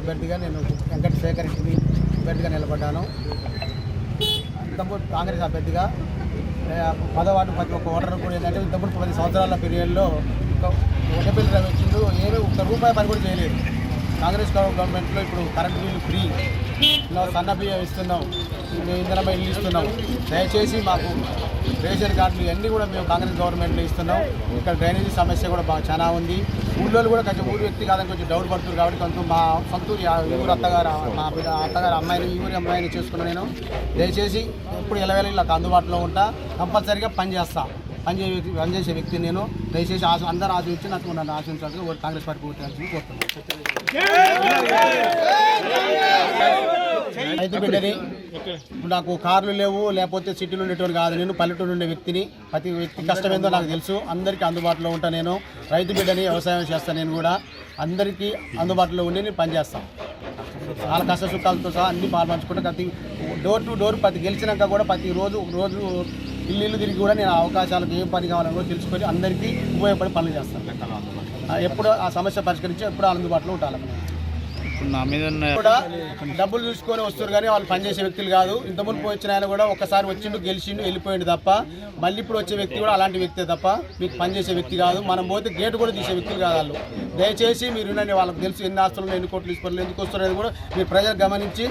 అభ్యర్థిగా నేను వెంకట శేఖర్ రెడ్డిని అభ్యర్థిగా నిలబడ్డాను. ఇంతకుముందు కాంగ్రెస్ అభ్యర్థిగా పదవాటు ప్రతి ఒక్క ఓటర్ కూడా ఏంటంటే ఇంతకుముందు పది సంవత్సరాల పీరియడ్లో ఒక బిల్లు రవించిండు ఏమీ ఒక్క రూపాయి పని కూడా చేయలేదు. కాంగ్రెస్ గవర్నమెంట్లో ఇప్పుడు కరెంట్ బిల్లు ఫ్రీ. ఇలా సన్న బియ్యం ఇస్తున్నాం ఇంధనమై ఇల్లు ఇస్తున్నాం దయచేసి మాకు రేషన్ కార్డులు ఇవన్నీ కూడా మేము కాంగ్రెస్ గవర్నమెంట్లో ఇస్తున్నాం. ఇక్కడ డ్రైనేజీ సమస్య కూడా బాగా చాలా ఉంది. ఊళ్ళో కూడా కొంచెం ఊరు వ్యక్తి కాదని కొంచెం డౌట్ పడుతుంది కాబట్టి కొంచెం మా సొంత ఊరు అత్తగారు మా అత్తగారు అమ్మాయిని ఈ ఊరి అమ్మాయిని చేసుకున్నాను నేను. దయచేసి ఎప్పుడు ఎలవేళ ఇలా అందుబాటులో ఉంటా. కంపల్సరీగా పనిచేస్తా పనిచే పనిచేసే వ్యక్తి నేను. దయచేసి ఆశ అందరూ ఆశించి నాకు నన్ను ఆశించాల్సి కాంగ్రెస్ పార్టీ ఓటాల్సింది కోరుతున్నాను. రైతు బిడ్డని ఇప్పుడు నాకు కార్లు లేవు లేకపోతే సిటీలో ఉండేటువంటి కాదు నేను పల్లెటూరు ఉండే వ్యక్తిని ప్రతి వ్యక్తి కష్టం ఏందో నాకు తెలుసు. అందరికీ అందుబాటులో ఉంటా నేను. రైతు బిడ్డని వ్యవసాయం చేస్తాను నేను కూడా. అందరికీ అందుబాటులో ఉండి నేను పనిచేస్తాను వాళ్ళ కష్ట సుఖాలతో సహా అన్ని పాల్పంచుకుంటే ప్రతి డోర్ టు డోర్ ప్రతి గెలిచినాక కూడా ప్రతి రోజు రోజు ఇల్లు ఇల్లు తిరిగి కూడా నేను అవకాశాలకు ఏం పని కావాలని కూడా తెలుసుకొని అందరికీ ఉపయోగపడి పనులు చేస్తాను ఎప్పుడు ఆ సమస్య పరిష్కరించి ఎప్పుడు అందుబాటులో ఉండాలి. ఇప్పుడు నా మీద కూడా డబ్బులు చూసుకొని వస్తారు కానీ వాళ్ళు పనిచేసే వ్యక్తులు కాదు. ఇంత మునుపు వచ్చిన ఆయన కూడా ఒకసారి వచ్చిండు గెలిచిండు వెళ్ళిపోయిండు తప్ప మళ్ళీ ఇప్పుడు వచ్చే వ్యక్తి కూడా అలాంటి వ్యక్తే తప్ప మీకు పనిచేసే వ్యక్తి కాదు. మనం పోతే గేటు కూడా తీసే వ్యక్తులు కాదు వాళ్ళు. దయచేసి మీరు వాళ్ళకి తెలుసు ఎన్ని ఆస్తులు ఎన్ని కోట్లు తీసుకోవాలి ఎందుకు వస్తున్నారు కూడా మీరు ప్రజలు గమనించి